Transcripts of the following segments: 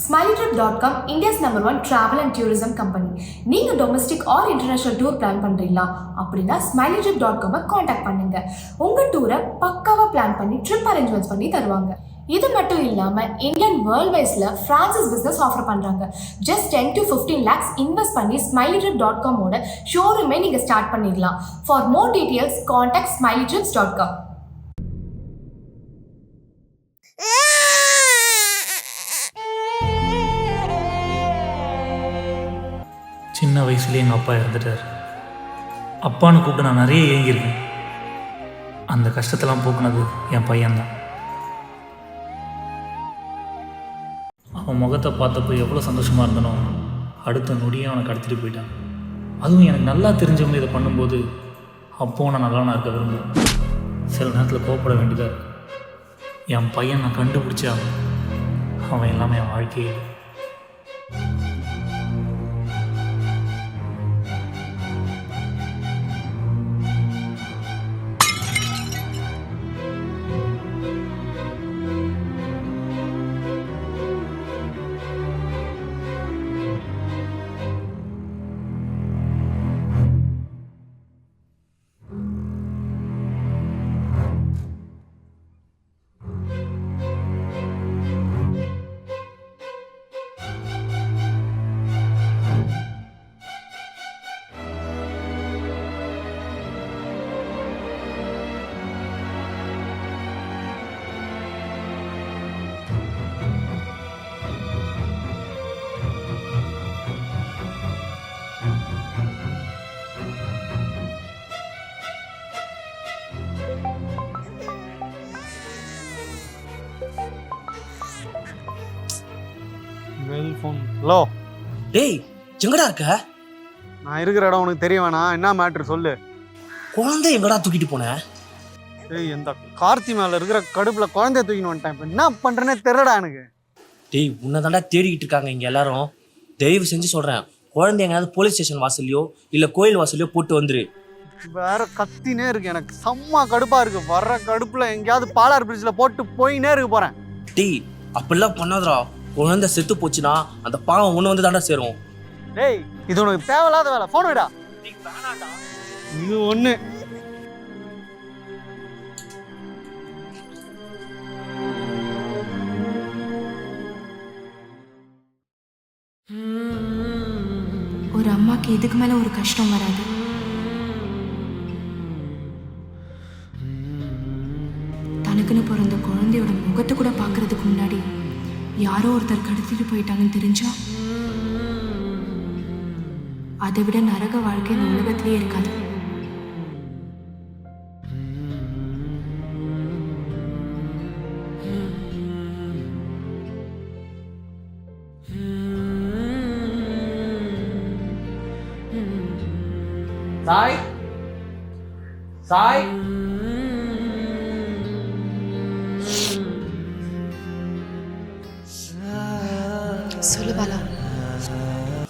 ஸ்மைலிடர் dot com Indians number one travel and tourism company நீங்க domestic or international tour plan பண்றீங்களா? அப்படின்னா SmileyTrip.com contact பண்ணுங்க. உங்க டூரை பக்காவா பிளான் பண்ணி ட்ரிப் அரேஞ்ச்மெண்ட்ஸ் பண்ணி தருவாங்க. இது மட்டும் இல்லாமல் இந்தியன் வேர்ல்ட் வைஸில் ஃப்ரான்சிஸ் பிஸ்னஸ் ஆஃபர் பண்றாங்க. Just ten to fifteen lakhs invest பண்ணி ஸ்மைலி ட்ரிப் டாட் காமோட ஷோரூமே நீங்கள் ஸ்டார்ட் பண்ணிடலாம். For more details contact Smiley Trips dot com சின்ன வயசுலேயே எங்கள் அப்பா இறந்துட்டார். அப்பான்னு கூப்பிட்டு நான் நிறைய ஏங்கியிருக்கேன். அந்த கஷ்டத்தெல்லாம் போக்குனது என் பையன்தான். அவன் முகத்தை பார்த்தப்போ எவ்வளோ சந்தோஷமாக இருந்தனோ அடுத்த நொடியும் அவனை கடத்திட்டு போயிட்டான். அதுவும் எனக்கு நல்லா தெரிஞ்சவங்க இதை பண்ணும்போது அப்போ நான் நல்லவனாக இருக்க விரும்புவேன் சில நேரத்தில் கோப்பட வேண்டியதாக என் பையன் நான் கண்டுபிடிச்சா அவன் எல்லாமே என் வாழ்க்கையில். ஹலோ. டேய் எங்கடா இருக்க? நான் இருக்கிற இடம் உனக்கு தெரிய வேணாம். என்ன மேட்ரு சொல்லு. குழந்தை எங்கடா தூக்கிட்டு போன? ஏய் இந்த கார்த்தி மேல இருக்கிற கடுப்புல குழந்தைய தூக்கின்னு வந்துட்டேன். இப்போ என்ன பண்றேனே தெரியலடா எனக்கு. டேய் உன்னை தாண்டா தேடிக்கிட்டு இருக்காங்க இங்க எல்லாரும். தயவு செஞ்சு சொல்றேன். குழந்தை எங்கேயாவது போலீஸ் ஸ்டேஷன் வாசல்லையோ இல்ல கோயில் வாசல்லையோ போட்டு வந்துரு. வேற கத்தினே இருக்கு. எனக்கு செம்ம கடுப்பா இருக்கு. வர்ற கடுப்புல எங்கேயாவது பாலார் பிரிட்ஜ்ல போட்டு போயினே இருக்க போறேன். டேய் அப்படிலாம் பண்ணாதடா. குழந்தை செத்து போச்சுன்னா அந்த பாவம் ஒண்ணு வந்து தாண்டா சேரும். டேய் இது உனக்கு தேவையில்லாத வேலை. போன் விடா இது ஒண்ணு. ஒரு அம்மாக்கு இதுக்கு மேல ஒரு கஷ்டம் வராது. தனக்குன்னு பிறந்த குழந்தையோட முகத்தை கூட பார்க்கறதுக்கு யாரோ ஒருத்தர் கடத்திட்டு போயிட்டாங்கன்னு தெரிஞ்சா? அதை விட நரக வாழ்க்கை இந்த உலகத்திலேயே இருக்காது. சாய் சாய்.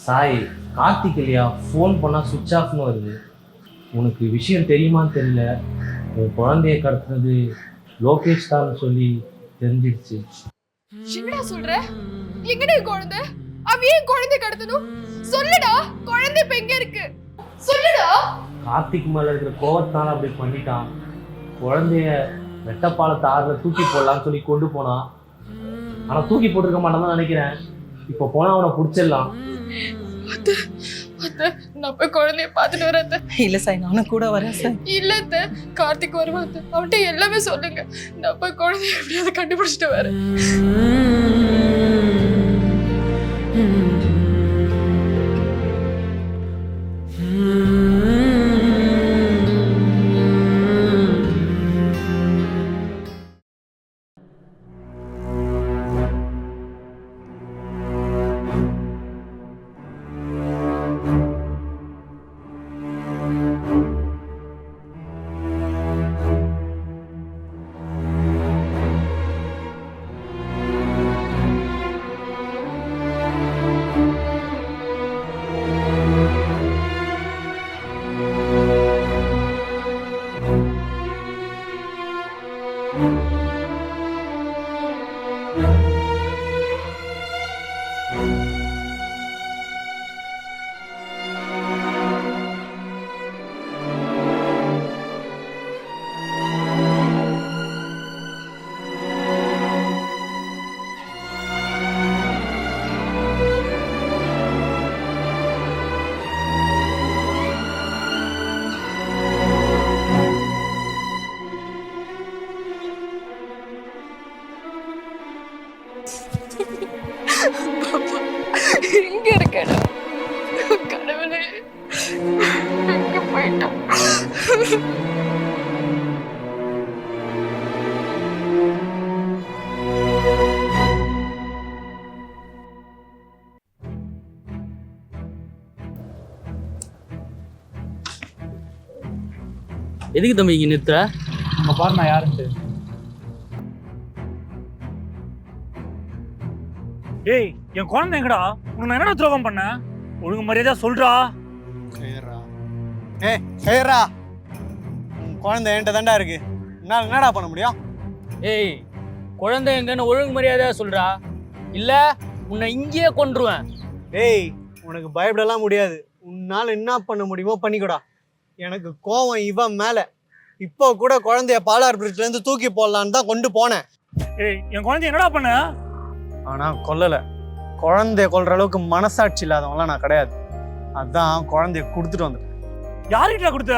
சாய் கார்த்திக் இல்லையா? ஃபோன் பண்ணா சுவிட்ச் ஆஃப்னு வருது. உனக்கு விஷயம் தெரியுமான்னு தெரியல. உன் குழந்தைய கடத்துனது லோகேஷ் தான் சொல்லி தெரிஞ்சிடுச்சு. என்னடா சொல்ற? எங்கடா குழந்தை? அவ ஏன் குழந்தை கடத்தணும்? சொல்லுடா குழந்தை இப்ப எங்க இருக்கு? சொல்லுடா. கார்த்திக் மேல இருக்கிற கோவத்தால அப்படி பண்ணிட்டான். குழந்தைய வெட்டப்பாலத்தை ஆறுல தூக்கி போடலாம்னு சொல்லி கொண்டு போனான். ஆனா தூக்கி போட்டிருக்க மாட்டான்னு நினைக்கிறேன். இப்போ போனா அவனை பிடிச்சிடலாம். நான் போய் குழந்தைய பார்த்துட்டு வரேன். இல்ல சார் நானும் கூட வரேன் சார் இல்ல கார்த்திக் வருவான். அவன்கிட்ட எல்லாமே சொல்லுங்க. நான் போய் குழந்தைய எப்படியாவது கண்டுபிடிச்சிட்டு வரேன். பாப்பா இருக்கடா. கடவுளே எங்க போயிட்டான் எதுக்கு தம்பி இங்கே நிறுத்துற? நம்ம பாருண்ணா யாருன்ட்டு. டேய் என் குழந்தை எங்கடா? உனக்கு நான் என்னடா துரோகம் பண்ணேன் ஒழுங்கு மரியாதையா சொல்றா. ஏறா ஏ உன் குழந்தை என்கிட்ட தாண்டா இருக்கு. என்னால் என்னடா பண்ண முடியும்? ஏய் குழந்தை எங்கன்னு ஒழுங்கு மரியாதையா சொல்றா? இல்ல உன்னை இங்கேயே கொன்றுவேன். டேய் உனக்கு பயப்படலாம் முடியாது. உன்னால் என்ன பண்ண முடியுமோ பண்ணிக்கோடா. எனக்கு கோவம் இவன் மேலே. இப்போ கூட குழந்தைய பாலார் பிரிட்ஜ்லேருந்து தூக்கி போடலான்னு தான் கொண்டு போனேன். ஏய் என் குழந்தை என்னடா பண்ண? ஆனால் கொல்லலை. குழந்தைய கொல்ற அளவுக்கு மனசாட்சி இல்லாதவங்களாம் நான் கிடையாது. அதான் குழந்தைய கொடுத்துட்டு வந்துட்டேன். யாருக்கிட்ட கொடுத்த?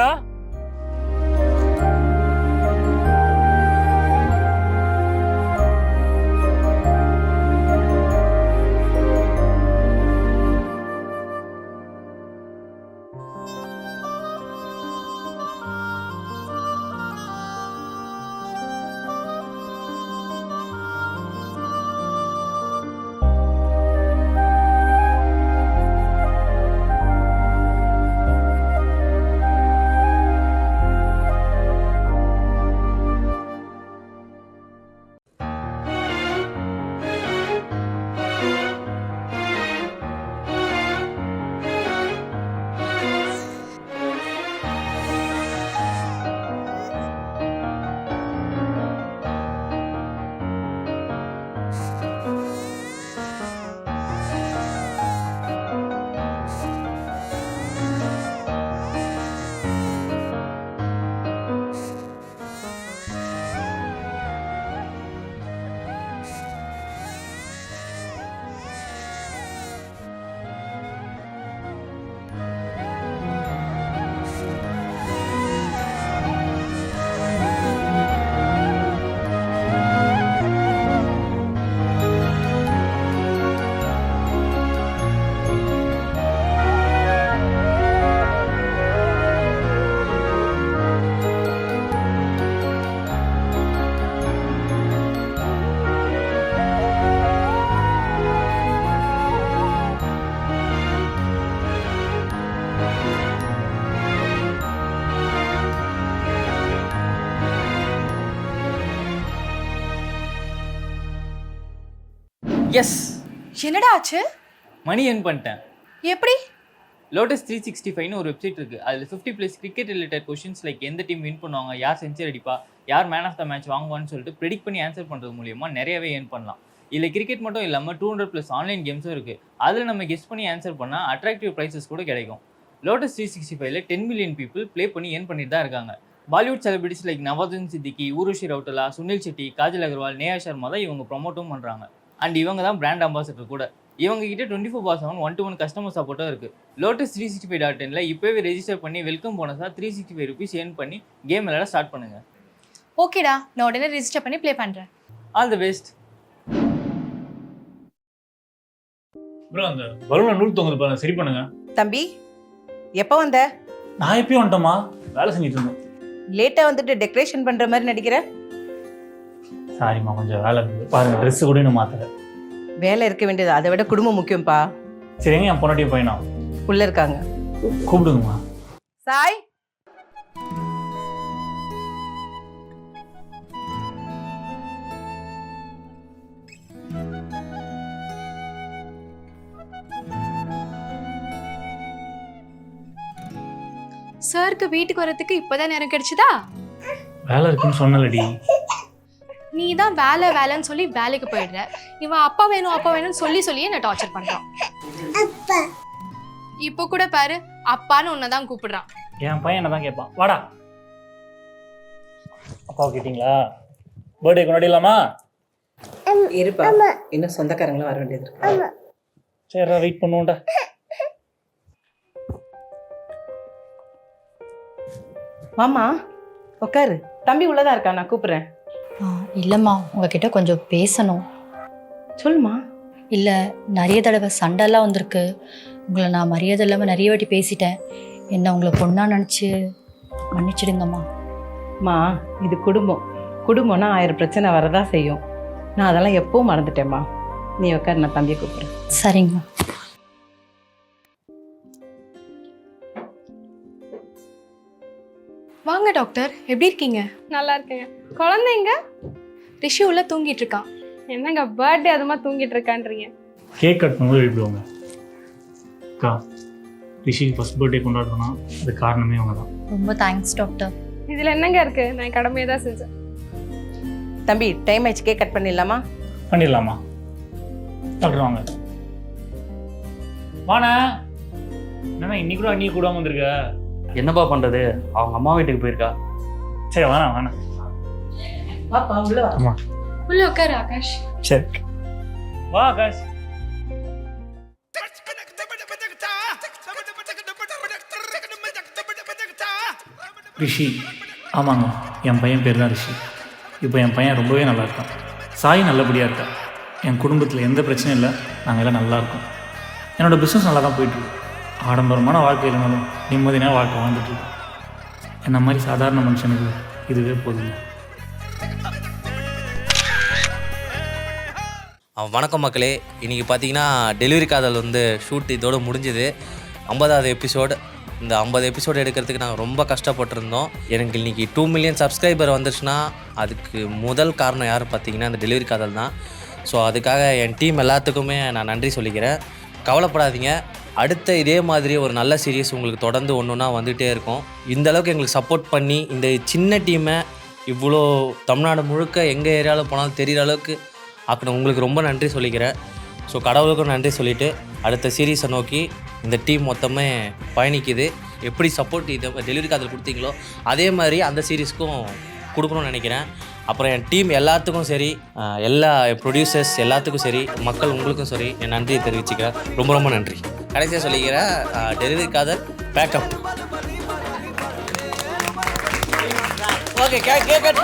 எஸ் என்னடா ஆச்சு? மணி earn பண்ணிட்டேன். எப்படி? லோட்டஸ் த்ரீ சிக்ஸ்டி ஃபைவ்னு ஒரு வெப்சைட் இருக்குது அதில் fifty plus cricket related questions like எந்த டீம் வின் பண்ணுவாங்க யார் செஞ்சுரி அடிப்பா யார் மேன் ஆஃப் த மேட்ச் வாங்குவான்னு சொல்லிட்டு ப்ரெடிக்ட் பண்ணி ஆன்சர் பண்ணுறது மூலியமாக நிறையவே ஏர்ன் பண்ணலாம். இதில் கிரிக்கெட் மட்டும் இல்லாமல் டூ ஹண்ட்ரட் ப்ளஸ் ஆன்லைன் கேம்ஸும் இருக்குது அதில் நம்ம கெஸ் பண்ணி ஆன்சர் பண்ணால் அட்ராக்டிவ் ப்ரைஸஸ் கூட கிடைக்கும். லோட்டஸ் த்ரீ சிக்ஸ்டி ஃபைவ்ல டென் மில்லியன் பீப்புள் ப்ளே பண்ணி ஏர்ன் பண்ணிட்டு தான் இருக்காங்க. பாலிவுட் செலிபிரிட்டிஸ் லைக் நவாசுதீன் சித்திகி ஊருஷி ரவுட்டலா சுனில் செட்டி காஜல் அகர்வால் நேஹா சர்மா தான் இவங்க ப்ரொமோட்டும் பண்ணுறாங்க அண்ட் இவங்க தான் பிராண்ட் அம்பாசடர் கூட. இவங்க கிட்ட twenty four by seven one to one customer சப்போர்ட்டும் இருக்குது Lotus three sixty five dot இனில் இப்போவே ரெஜிஸ்டர் பண்ணி welcome போனஸாக three sixty five rupees earn பண்ணி கேம் விளையாட ஸ்டார்ட் பண்ணுங்கள் ஓகேடா நான் உடனே ரெஜிஸ்டர் பண்ணி ப்ளே பண்றேன். ஆல் தி பெஸ்ட் ப்ரோ அந்த பலூன்ல நூல் தொங்குது பாருங்க சரி பண்ணுங்க. தம்பி எப்போ வந்த? நான் எப்பயும் வந்துட்டோமா வேலை செஞ்சுட்டு இருந்தேன். லேட்டா வந்துட்டு டெக்கரேஷன் பண்ற மாதிரி நடிக்கிற? சாரிம்மா கொஞ்சம் வேலை இருந்தது பாருங்க ட்ரெஸ் கூட இன்னும் மாத்தல. வேலை இருக்க வேண்டியது அதை விட குடும்பம் முக்கியம்ப்பா சரி எங்க என் பொண்டாட்டியும் பையனா? உள்ள இருக்காங்க. கூப்பிடுங்கம்மா. சாய்? சாருக்கு வீட்டுக்கு வரதுக்கு இப்போதான் நேரம் கிடைச்சதா? வேலை இருக்குன்னு சொன்னலடி. நீ தான் வேலை வேலைன்னு சொல்லி வேலைக்கு போயிடுற. இவன் அப்பா வேணும் அப்பா வேணும்னு சொல்லி சொல்லியே என்ன டார்ச்சர் பண்றான். இப்போ கூட பாரு அப்பான்னு உன்னை தான் கூப்பிடுறான். என் பையன் என்ன தான் கேட்பான். வாடா. அப்பாவை கேட்டிங்களா? பர்த்டே கொண்டாடிடலாமா? இருப்பா. இன்னும் சொந்தக்காரங்களும் வர வேண்டியது இருக்கு. சரி வெயிட் பண்ணுவோம்டா. மாமா உட்காரு தம்பி உள்ளதா இருக்கா? நான் கூப்பிடுறேன். இல்லைம்மா உங்ககிட்ட கொஞ்சம் பேசணும். சொல்லுமா. இல்லை நிறைய தடவை சண்டைலாம் வந்திருக்கு. உங்களை நான் மரியாதை இல்லாமல் நிறைய வாட்டி பேசிட்டேன். என்ன உங்களை பொண்ணா நினச்சி மன்னிச்சிடுங்கம்மா. மா இது குடும்பம். குடும்பம்னா ஆயிரம் பிரச்சனை வரதா செய்யும். நான் அதெல்லாம் எப்பவும் மறந்துட்டேம்மா. நீ உட்காரு நான் தம்பியை கூப்பிடுறேன். சரிங்கம்மா வாங்க டாக்டர். எப்படி இருக்கீங்க? நல்லா இருக்கேங்க. குழந்தைங்க? ரிஷி உள்ள தூங்கிட்டு இருக்கான் என்னங்க பர்த்டே அதுமா தூங்கிட்டு இருக்கான்றீங்க? கேக் கட் பண்ணும்போது எழுப்பிடுவாங்க அக்கா ரிஷிக்கு ஃபர்ஸ்ட் பர்த்டே கொண்டாடுறோம்னா அது காரணமே அவங்க தான் ரொம்ப தேங்க்ஸ் டாக்டர் இதில் என்னங்க இருக்கு? நான் கடமையை தான் செஞ்சேன். தம்பி டைம் ஆயிடுச்சு. கேக் கட் பண்ணிடலாமா? பண்ணிடலாமா? டாக்டர் வாங்க. வாண்ணா என்னண்ணா இன்னைக்கு கூட அன்னைக்கு கூட வந்திருக்க? என்னப்பா பண்ணுறது அவங்க அம்மா வீட்டுக்கு போயிருக்கா? சரி வேணாம் வேணாம். பாப்பா உள்ள வா. உள்ள உட்காரு ஆகாஷ். சரி வா ஆகாஷ். ரிஷி ஆமாங்க. என் பையன் பேர் தான் ரிஷி. இப்போ என் பையன் ரொம்பவே நல்லா இருக்கான். சாய் நல்லபடியாக இருக்கா? என் குடும்பத்தில் எந்த பிரச்சனையும் இல்லை. நாங்கள் எல்லாம் நல்லா இருக்கோம். என்னோடய பிஸ்னஸ் நல்லா தான் போயிட்டுருக்கோம் ஆடம்பரமான வாழ்க்கை இருந்தாலும் நிம்மதியான வாழ்க்கை வாழ்ந்துட்டு என்ன மாதிரி சாதாரண மனுஷனுக்கு இதுவே போதும். வணக்கம் மக்களே. இன்றைக்கி பார்த்தீங்கன்னா டெலிவரி காதல் வந்து ஷூட் இதோடு முடிஞ்சுது. ஐம்பதாவது எபிசோடு இந்த ஐம்பது எபிசோடு எடுக்கிறதுக்கு நாங்கள் ரொம்ப கஷ்டப்பட்டிருந்தோம். எனக்கு இன்றைக்கி டூ மில்லியன் சப்ஸ்கிரைபர் வந்துருச்சுன்னா அதுக்கு முதல் காரணம் யார் பார்த்தீங்கன்னா அந்த டெலிவரி காதல் தான். ஸோ அதுக்காக என் டீம் எல்லாத்துக்குமே நான் நன்றி சொல்லிக்கிறேன். கவலைப்படாதீங்க. அடுத்த இதே மாதிரி ஒரு நல்ல சீரியஸ் உங்களுக்கு தொடர்ந்து ஒன்று ஒன்றா வந்துகிட்டே இருக்கும். இந்த அளவுக்கு எங்களுக்கு சப்போர்ட் பண்ணி இந்த சின்ன டீமை இவ்வளோ தமிழ்நாடு முழுக்க எங்கள் ஏரியாவில் போனாலும் தெரிகிற அளவுக்கு அக்கணும் உங்களுக்கு ரொம்ப நன்றி சொல்லிக்கிறேன். ஸோ கடவுளுக்கும் நன்றி சொல்லிவிட்டு அடுத்த சீரீஸை நோக்கி இந்த டீம் மொத்தமே பயணிக்குது. எப்படி சப்போர்ட் இதை டெலிவரிக்கு அதில் கொடுத்தீங்களோ அதே மாதிரி அந்த சீரீஸ்க்கும் கொடுக்கணும்னு நினைக்கிறேன். அப்புறம் என் டீம் எல்லாத்துக்கும் சரி எல்லா ப்ரொடியூசர்ஸ் எல்லாத்துக்கும் சரி மக்கள் உங்களுக்கும் சரி என் நன்றியை தெரிவிச்சுக்கிறேன் ரொம்ப ரொம்ப நன்றி கடைசியாக சொல்லிக்கிறேன் delivery Khadar pack up okay K K cut